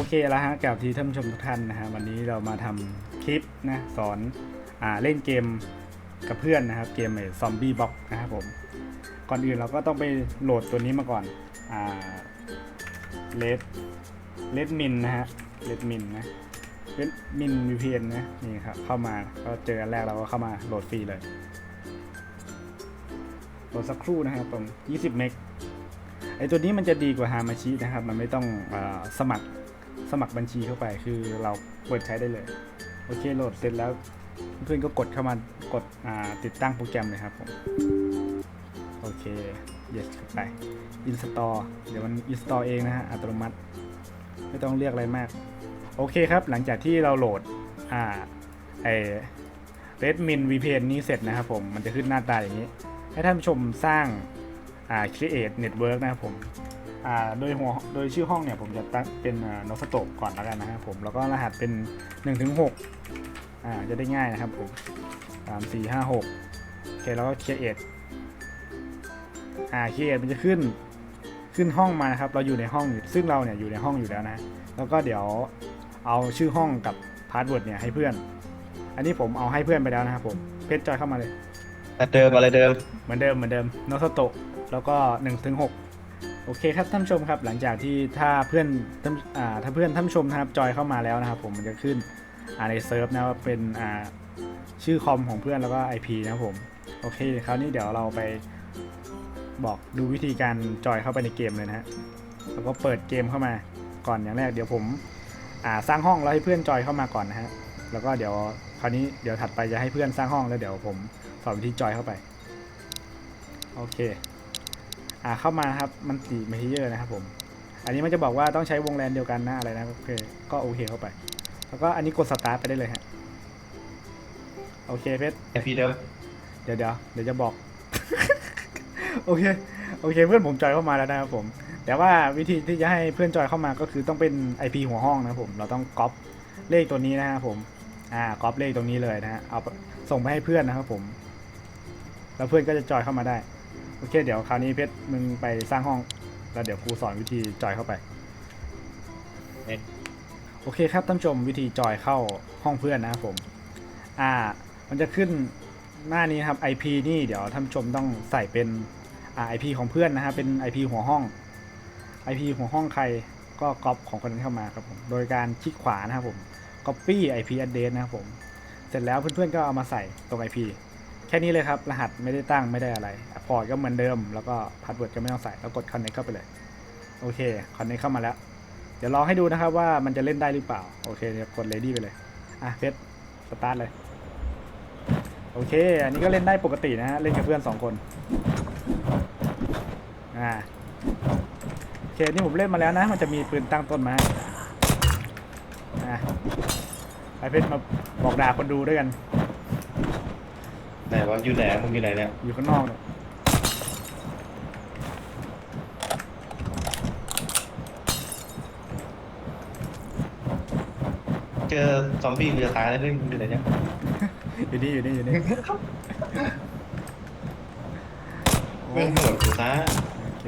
โอเคแล้วฮะกับที่ท่านผู้ชมทุกท่านนะฮะวันนี้เรามาทำคลิปนะสอนอ่าเล่นเกมกับเพื่อนนะครับเกมไอ้ซอมบี้บ็อกนะครับผมก่อนอื่นเราก็ต้องไปโหลดตัวนี้มาก่อนอ่าเลดเลดมินนะฮะเลดมินนะเลดมิน VPN นนะนี่ครับเข้ามาก็เจออันแรกเราก็เข้ามาโหลดฟรีเลยโหลดสักครู่นะครับผม20 เมกไอตัวนี้มันจะดีกว่าฮามาชินะครับ มันไม่ต้องอสมัคร สมัครบัญชีเข้าไปคือเราเปิดใช้ได้เลย โอเคโหลดเสร็จแล้วเพื่อนก็กดเข้ามากดติดตั้งโปรแกรมเลยครับผมโอเค yes เข้าไป install เดี๋ยวมัน install เองนะฮะอัตโนมัติ ไม่ต้องเรียกอะไรมาก โอเคครับ หลังจากที่เราโหลดอ่าไอ Redmin VPN นี้เสร็จนะครับผม มันจะขึ้นหน้าตาอย่างนี้ ให้ท่านผู้ชมสร้างอ่า create network นะครับผม โดยหัวโดยชื่อห้องเนี่ยผมจะตั้งเป็นอ่า n o s t o ก่อนแล้วกันนะครับผมแล้วก็รหัสเป็น1ถึง6อ่าจะได้ง่ายนะครับผม3 4 5 6โอเคแล้วก็ create อ่า create มันจะขึ้นขึ้นห้องมานะครับเราอยู่ในห้องอยู่ซึ่งเราเนี่ยอยู่ในห้องอยู่แล้วนะ แล้วก็เดี๋ยวเอาชื่อห้องกับพาสเวิร์ดเนี่ยให้เพื่อน อันนี้ผมเอาให้เพื่อนไปแล้วนะครับผมเพชรจอยเข้ามาเลยแต่เดิมอะไรเดิมเหมือนเดิมเหมือนเดิมโนสโตแล้วก็1ถึง6 โอเคครับท่านชมครับหลังจากที่ถ้าเพื่อนอถ้าเพื่อนท่านชมนะครับจอยเข้ามาแล้วนะครับผมมันจะขึ้นในเซิร์ฟนะว่าเป็นชื่อคอมของเพื่อนแล้วก็ IP นะครับผมโอเคคราวนี้เดี๋ยวเราไปบอกดูวิธีการจอยเข้าไปในเกมเลยนะฮะแล้วก็เปิดเกมเข้ามาก่อนอย่างแรกเดี๋ยวผมสร้างห้องแล้วให้เพื่อนจอยเข้ามาก่อนนะฮะแล้วก็เดี๋ยวคราวนี้เดี๋ยวถัดไปจะให้เพื่อนสร้างห้องแล้วเดี๋ยวผมสอนวิธีจอยเข้าไปโอเค เข้ามาครับมันตีเมทเยอร์นะครับผม อันนี้มันจะบอกว่าต้องใช้วงแลนเดียวกันนะอะไรนะโอเคก็โอเคเข้าไป แล้วก็อันนี้กดสตาร์ทไปได้เลยฮะโอเคเพชรไอพีเดิมเดี๋ยวเดี๋ยวเดี๋ยวจะบอก โอเคโอเค เพื่อนผมจอยเข้ามาแล้วนะครับผม แต่ว่าวิธีที่จะให้เพื่อนจอยเข้ามาก็คือต้องเป็น IP หัวห้องนะครับผม เราต้องก๊อปเลขตัวนี้นะครับผม อ่าก๊อปเลขตรงนี้เลยนะฮะเอาส่งไปให้เพื่อนนะครับผม แล้วเพื่อนก็จะจอยเข้ามาได้ โอเค เดี๋ยวคราวนี้เพชรมึงไปสร้างห้อง แล้วเดี๋ยวครูสอนวิธีจอยเข้าไปโอเคครับท่านผู้ชมวิธีจอยเข้าห้องเพื่อนนะครับผม อ่า มันจะขึ้นหน้านี้ครับ IP นี่เดี๋ยวท่านผู้ชมต้องใส่เป็นอ่า IP ของเพื่อนนะฮะเป็น IP หัวห้อง IP หัวห้องใครก็ก๊อปของคนนั้นเข้ามาครับผมโดยการคลิกขวานะครับผม copy IP address นะครับผม เสร็จแล้วเพื่อนๆก็เอามาใส่ตรง IP แค่นี้เลยครับ รหัสไม่ได้ตั้งไม่ได้อะไรพอร์ตก็เหมือนเดิม แล้วก็พาสเวิร์ดก็ไม่ต้องใส่ แล้วกด connect เข้าไปเลย โอเค connect เข้ามาแล้ว เดี๋ยวลองให้ดูนะครับว่ามันจะเล่นได้หรือเปล่า โอเคเดี๋ยวกด ready ไปเลย อะเพชรสตาร์ทเลย โอเค อันนี้ก็เล่นได้ปกตินะฮะ เล่นกับเพื่อนสองคน อ่า โอเค นี่ผมเล่นมาแล้วนะ มันจะมีปืนตั้งต้นมาอะไอเพชรมาบอกด่าคนดูด้วยกัน ไหนวะอยู่ไหนมึงอยู่ไหนเนี่ยอยู่ข้างนอกเนี่ยเจอซอมบี้กูจะตายแล้วนี่มึงอยู่ไหนเนี่ยอยู่นี่อยู่นี่อยู่นี่เรื่องหมดกูซะโอเค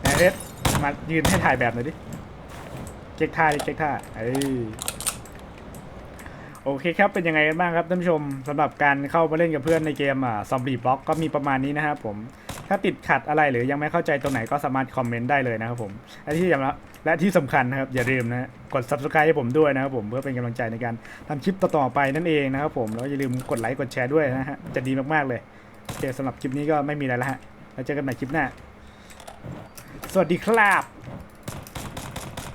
ไหนเพชรมายืนให้ถ่ายแบบหน่อยดิเก๊กท่าดิเก๊กท่าเอ้ย โอเคครับ เป็นยังไงกันบ้างครับท่านผู้ชมสำหรับการเข้ามาเล่นกับเพื่อนในเกมอ่าซอมบี้บล็อกก็มีประมาณนี้นะครับผมถ้าติดขัดอะไรหรือยังไม่เข้าใจตรงไหนก็สามารถคอมเมนต์ได้เลยนะครับผมและที่สำคัญและที่สำคัญนะครับอย่าลืมนะกด subscribe ให้ผมด้วยนะครับผมเพื่อเป็นกำลังใจในการทำคลิปต่อๆไปนั่นเองนะครับผมแล้วอย่าลืมกดไลค์กดแชร์ด้วยนะฮะจะดีมากๆเลยโอเคสำหรับคลิปนี้ก็ไม่มีอะไรแล้วฮะแล้วเจอกันใหม่คลิปหน้า สวัสดีครับ